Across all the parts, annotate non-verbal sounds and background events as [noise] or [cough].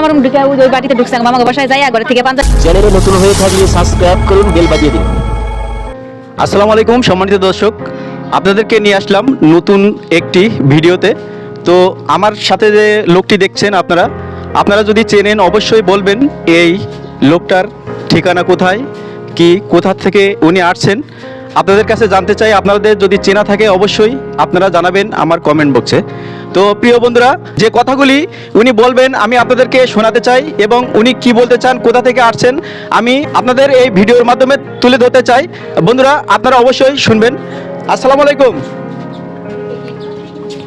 আমার ঢুকে ওই ওই বাড়িতে ঢুকছে মামাকে বাসায় যাই ঘরে থেকে পাঞ্জা চ্যানেলে নতুন হয়ে থাকলে সাবস্ক্রাইব করুন বেল বাজিয়ে দিন। আসসালামু আলাইকুম সম্মানিত দর্শক। আপনাদেরকে নিয়ে আসলাম নতুন একটি ভিডিওতে। তো আমার সাথে যে লোকটি দেখছেন আপনারা আপনারা যদি চেনেন অবশ্যই বলবেন এই লোকটার ঠিকানা কোথায় কি কোথা থেকে উনি আসছেন। আপনাদের কাছে জানতে চাই আপনাদের যদি চেনা থাকে অবশ্যই আপনারা জানাবেন আমার কমেন্ট বক্সে তো প্রিয় বন্ধুরা যে কথাগুলি উনি বলবেন আমি আপনাদেরকে শোনাতে চাই এবং উনি কি বলতে চান কোথা থেকে আসছেন আমি আপনাদের এই ভিডিওর মাধ্যমে তুলে ধরতে চাই। বন্ধুরা আপনারা অবশ্যই শুনবেন। আসসালামু আলাইকুম।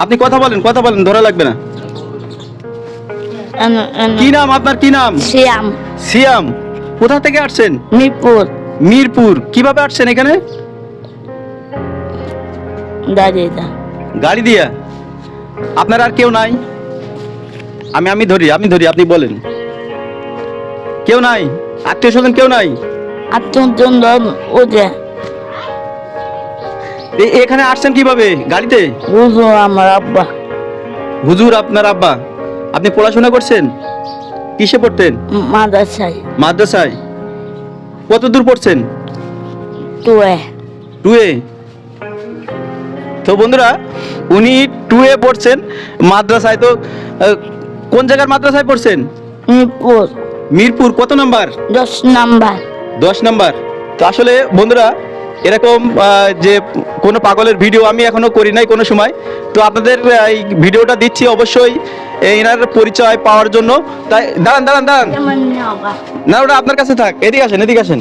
আপনি কথা বলেন কথা বলেন ধরা লাগবে না। কি নাম আপনার কি নাম? শ্যাম সিয়াম কোথা থেকে আসছেন? মিরপুর। মিরপুর কীভাবে আসছেন এখানে? দাঁড়িয়ে গাড়ি দিয়া? আপনার আর কেউ নাই? আমি আমি ধরি আমি ধরি আপনি বলেন। কেউ নাই? আত্মীয় স্বজন কেউ নাই? আত্মজন ও যে। এখানে আসছেন কীভাবে? গাড়িতে? আমার আব্বা। হুজুর আপনার আব্বা। আপনি পড়াশোনা করছেন? কিসে পড়তেন? মাদাসাই মাদ্রাসায়। কত দূর পড়ছেন? টুয়ে। টুয়ে? তো বন্ধুরা উনি টুয়ে পড়ছেন মাদ্রাসায় তো কোন জায়গার মাদ্রাসায় পড়ছেন মিরপুর মিরপুর কত নাম্বার দশ নাম্বার দশ নাম্বার তো আসলে বন্ধুরা এরকম যে কোনো পাগলের ভিডিও আমি এখনও করি নাই কোনো সময় তো আপনাদের এই ভিডিওটা দিচ্ছি অবশ্যই এনার পরিচয় পাওয়ার জন্য তাই দাঁড়ান দাঁড়ান দাঁড়ান না ওটা আপনার কাছে থাক এদিকে আসেন এদিকে আসেন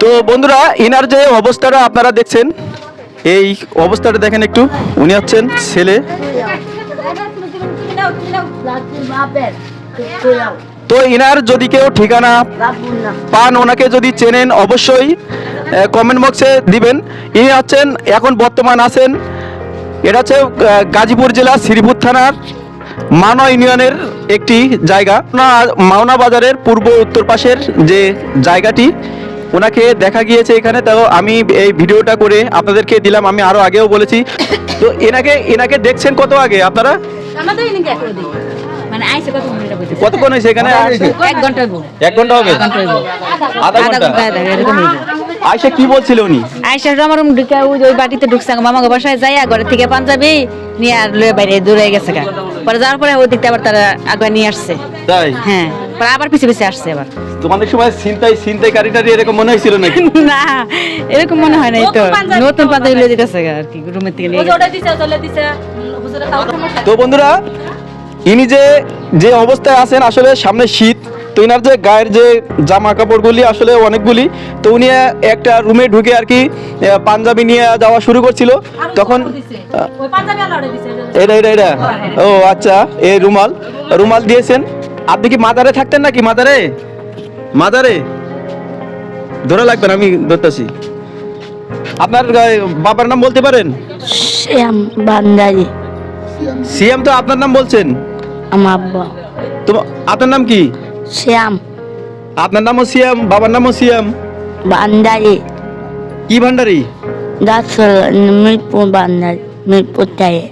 তো বন্ধুরা, ইনার যে অবস্থাটা আপনারা দেখছেন, এই অবস্থাটা দেখেন একটু। উনি হচ্ছেন ছেলে। তো ইনার যদি কেউ ঠিকানা পান, ওনাকে যদি চেনেন, অবশ্যই কমেন্ট বক্সে দিবেন। ইনি হচ্ছেন, এখন বর্তমান আছেন, এটা হচ্ছে গাজীপুর জেলা শ্রীপুর থানার মাওনা ইউনিয়নের একটি জায়গা। মাওনা বাজারের পূর্ব উত্তর পাশের যে জায়গাটি ওনাকে দেখা গিয়েছে এখানে। তো আমি এই ভিডিওটা করে আপনাদেরকে দিলাম আমি আরও আগেও বলেছি। তো এনাকে এনাকে দেখছেন কত আগে আপনারা? মানে কতক্ষণ হয়েছে এখানে? এক ঘণ্টা হইবো। এক ঘণ্টা হবে। আধা ঘণ্টা। আয়সা কি বলছিল উনি? আইসা আমার ঢুকে ওই ওই বাড়িতে ঢুকছে মামাকে বাসায় যাই ঘরে থেকে পাঞ্জাবি নিয়ে আর লয়ে বাইরে দূরে গেছে পরে যাওয়ার পরে ওই দিকটা আবার তারা আগুয়া নিয়ে আসছে। তাই? হ্যাঁ পরে আবার পিছে পিছে আসছে আবার। তোমাদের সময় চিন্তাই চিন্তাই কারিটারি এরকম মনে হয়েছিল নাকি? [laughs] না এরকম মনে হয় নাই তো। নতুন পাঞ্জাবি লয়ে দিতেছে আর কি রুমের থেকে নিয়ে তো বন্ধুরা ইনি যে যে অবস্থায় আছেন আসলে সামনে শীত তো ইনার যে গায়ের যে জামা কাপড়গুলি আসলে অনেকগুলি তো উনি একটা রুমে ঢুকে আর কি পাঞ্জাবি নিয়ে যাওয়া শুরু করছিল। তখন এটা এটা এটা ও আচ্ছা এই রুমাল। রুমাল দিয়েছেন। আপনি কি মাদারে থাকতেন নাকি মাদারে? মাদারে? ধরে লাগবেন আমি ধরতেছি। আপনার বাবার নাম বলতে পারেন? শ্যাম বান্দারি। সিএম তো আপনার নাম বলছেন। আমার আব্বা। তো আপনার নাম কি? শ্যাম। আপনার নামও সিএম বাবার নামও সিএম বান্দারি কি ভান্ডারি? দাসল মিরপুর বান্দারি মিরপুর টায়ে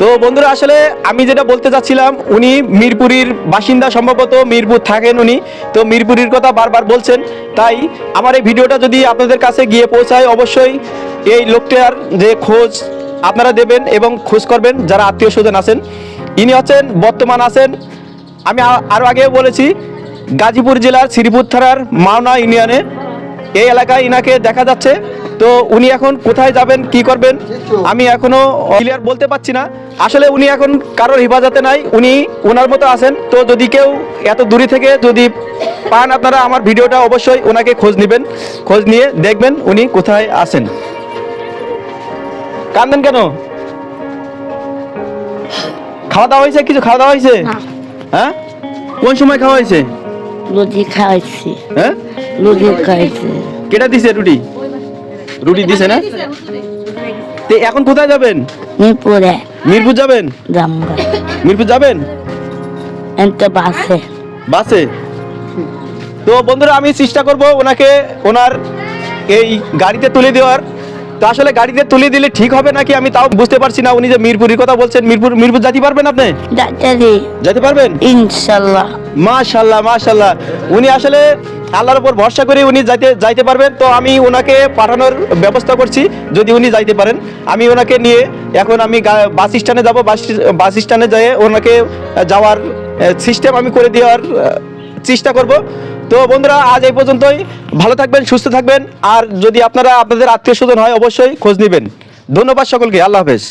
তো বন্ধুরা আসলে আমি যেটা বলতে চাচ্ছিলাম উনি মিরপুরীর বাসিন্দা সম্ভবত মিরপুর থাকেন উনি। তো মিরপুরীর কথা বারবার বলছেন। তাই আমার এই ভিডিওটা যদি আপনাদের কাছে গিয়ে পৌঁছায় অবশ্যই এই লোকটার যে খোঁজ আপনারা দেবেন এবং খোঁজ করবেন যারা আত্মীয় স্বজন আছেন। ইনি হচ্ছেন বর্তমান আছেন আমি আ- আরও আগেও বলেছি, গাজীপুর জেলার শ্রীপুর থানার মাওনা ইউনিয়নে এই এলাকায় ইনাকে দেখা যাচ্ছে। তো উনি এখন কোথায় যাবেন, কি করবেন, আমি এখনও ক্লিয়ার বলতে পারছি না। আসলে উনি এখন কারোর হেফাজতে নাই, উনি ওনার মতো আছেন। তো যদি কেউ এত দূরে থেকে যদি পান আপনারা আমার ভিডিওটা অবশ্যই ওনাকে খোঁজ নেবেন, খোঁজ নিয়ে দেখবেন উনি কোথায় আছেন। কান্দেন কেন? খাওয়া দাওয়া হয়েছে, কিছু খাওয়া দাওয়া হয়েছে। হ্যাঁ? কোন সময় খাওয়া হয়েছে? লুচি খাওয়াইছি। হ্যাঁ? লুচি খাইছি কেটা দিছে রুটি? রুটি দিছে না? তে এখন কোথায় যাবেন? মিরপুরে। মিরপুর যাবেন? জামগা মিরপুর যাবেন? এনতে বাসে। বাসে? তো বন্ধুরা আমি চেষ্টা করব ওনাকে ওনার এই গাড়িতে তুলে দেওয়ার। তো আসলে গাড়িতে তুলে দিলে ঠিক হবে নাকি? আমি তাও বুঝতে পারছি না। উনি যে মিরপুরের কথা বলছেন মিরপুর মিরপুর যেতে পারবেন আপনি? যেতে পারবেন? ইনশাল্লাহ। মাশাল্লাহ মাশাল্লাহ। উনি আসলে আল্লাহর উপর ভরসা করে উনি যাইতে যাইতে পারবেন। তো আমি ওনাকে পাঠানোর ব্যবস্থা করছি যদি উনি যাইতে পারেন। আমি ওনাকে নিয়ে এখন আমি বাস স্ট্যান্ডে যাব। বাস বাস স্ট্যান্ডে যেয়ে ওনাকে যাওয়ার সিস্টেম আমি করে দেওয়ার চেষ্টা করব। তো বন্ধুরা, আজ এই পর্যন্তই। ভালো থাকবেন, সুস্থ থাকবেন। আর যদি আপনারা আপনাদের আত্মীয় স্বজন হয়, অবশ্যই খোঁজ নেবেন। ধন্যবাদ সকলকে, আল্লাহ হাফেজ।